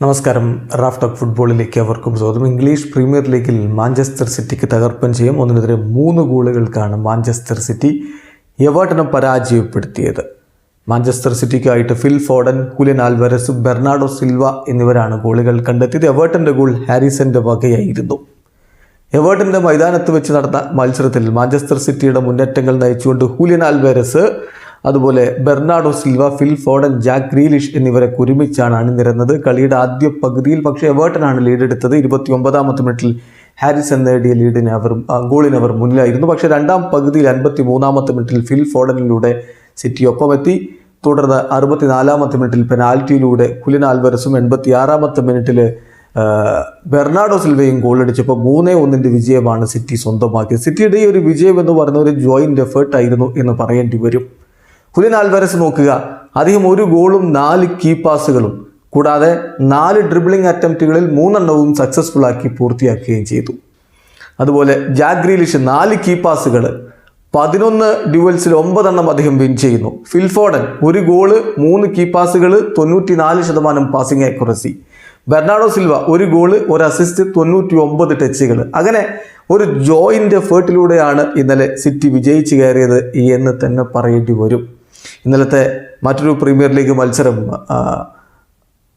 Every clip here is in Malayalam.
നമസ്കാരം. റാഫ് ടോക്ക് ഫുട്ബോളിലേക്ക് അവർക്കും സ്വാഗതം. ഇംഗ്ലീഷ് പ്രീമിയർ ലീഗിൽ മാഞ്ചസ്റ്റർ സിറ്റിക്ക് തകർപ്പൻ ചെയ്യും. ഒന്നിനെതിരെ മൂന്ന് ഗോളുകൾക്കാണ് മാഞ്ചസ്റ്റർ സിറ്റി എവേർട്ടനെ പരാജയപ്പെടുത്തിയത്. Manchester സിറ്റിക്കായിട്ട് Phil Foden Julian Alvarez Bernardo Silva എന്നിവരാണ് ഗോളുകൾ കണ്ടെത്തിയത്. എവേർട്ടന്റെ ഗോൾ ഹാരിസന്റെ വകയായിരുന്നു. എവേർട്ടന്റെ മൈതാനത്ത് വെച്ച് നടന്ന മത്സരത്തിൽ മാഞ്ചസ്റ്റർ സിറ്റിയുടെ മുന്നേറ്റങ്ങൾ നയിച്ചുകൊണ്ട് ഹൂലിയൻ ആൽവേരസ് അതുപോലെ Bernardo Silva Phil Foden Jack Grealish എന്നിവരെ ഒരുമിച്ചാണ് അണിനിരന്നത്. കളിയുടെ ആദ്യ പകുതിയിൽ പക്ഷേ എവേർട്ടനാണ് ലീഡെടുത്തത്. ഇരുപത്തി ഒമ്പതാമത്തെ മിനിറ്റിൽ ഹാരിസൺ നേടിയ ലീഡിന് അവർ ഗോളിന് അവർ മുന്നിലായിരുന്നു. പക്ഷേ രണ്ടാം പകുതിയിൽ അൻപത്തി മൂന്നാമത്തെ മിനിറ്റിൽ ഫിൽ ഫോഡനിലൂടെ സിറ്റി ഒപ്പമെത്തി തുടർന്ന് അറുപത്തിനാലാമത്തെ മിനിറ്റിൽ പെനാൽറ്റിയിലൂടെ കുലിൻ ആൽവരസും എൺപത്തി ആറാമത്തെ മിനിറ്റിൽ ബെർണാഡോ സിൽവയും ഗോളടിച്ചപ്പോൾ മൂന്നേ ഒന്നിന്റെ വിജയമാണ് സിറ്റി സ്വന്തമാക്കിയത്. സിറ്റിയുടെ ഈ ഒരു വിജയം എന്ന് പറയുന്ന ഒരു ജോയിന്റ് എഫേർട്ടായിരുന്നു എന്ന് പറയേണ്ടി വരും. കുലിൻ ആൽവരസ് നോക്കുക. അദ്ദേഹം ഒരു ഗോളും നാല് കീ പാസുകളും കൂടാതെ നാല് ഡ്രിബിളിംഗ് അറ്റംപ്റ്റുകളിൽ മൂന്നെണ്ണവും സക്സസ്ഫുൾ ആക്കി പൂർത്തിയാക്കുകയും ചെയ്തു. അതുപോലെ ജാക്ക് ഗ്രീലിഷ് നാല് കീ പാസുകൾ പതിനൊന്ന് ഡ്യുവൽസിൽ ഒമ്പതെണ്ണം അദ്ദേഹം വിൻ ചെയ്യുന്നു. ഫിൽഫോഡൻ ഒരു ഗോൾ മൂന്ന് കീ പാസുകൾ തൊണ്ണൂറ്റി നാല് ശതമാനം പാസിംഗ് ആക്യുറസി ബെർണാഡോ സിൽവ ഒരു ഗോൾ ഒരു അസിസ്റ്റ് തൊണ്ണൂറ്റി ഒമ്പത് ടച്ചുകൾ അങ്ങനെ ഒരു ജോയിന്റ് എഫേർട്ടിലൂടെയാണ് ഇന്നലെ സിറ്റി വിജയിച്ചു കയറിയത് എന്ന് തന്നെ പറയേണ്ടി വരും. ഇന്നലത്തെ മറ്റൊരു പ്രീമിയർ ലീഗ് മത്സരം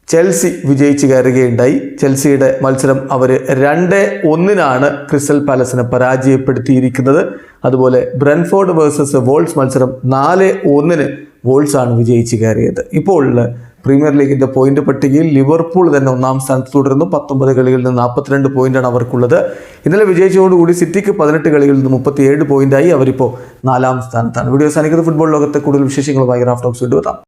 ചെൽസി വിജയിച്ച് കയറുകയുണ്ടായി. ചെൽസിയുടെ മത്സരം അവർ രണ്ട് ഒന്നിനാണ് ക്രിസ്റ്റൽ പാലസിനെ പരാജയപ്പെടുത്തിയിരിക്കുന്നത്. അതുപോലെ ബ്രൻഫോർഡ് വേഴ്സസ് വോൾസ് മത്സരം നാല് ഒന്നിന് വോൾസ് ആണ് വിജയിച്ച് കയറിയത്. ഇപ്പോൾ പ്രീമിയർ ലീഗിന്റെ പോയിന്റ് പട്ടികയിൽ ലിവർപൂൾ തന്നെ ഒന്നാം സ്ഥാനത്ത് തുടരുന്നു. പത്തൊമ്പത് കളികളിൽ നിന്ന് നാൽപ്പത്തിരണ്ട് പോയിന്റാണ് അവർക്കുള്ളത്. ഇന്നലെ വിജയിച്ചതോടുകൂടി സിറ്റിക്ക് പതിനെട്ട് കളികളിൽ നിന്ന് മുപ്പത്തിയേഴ് പോയിന്റായി അവരിപ്പോൾ നാലാം സ്ഥാനത്താണ്. വീഡിയോ സാധിക്കുന്നത് ഫുട്ബോൾ ലോകത്തെ കൂടുതൽ വിശേഷങ്ങളുമായി റാഫ്റ്റോക്സ് വീണ്ടും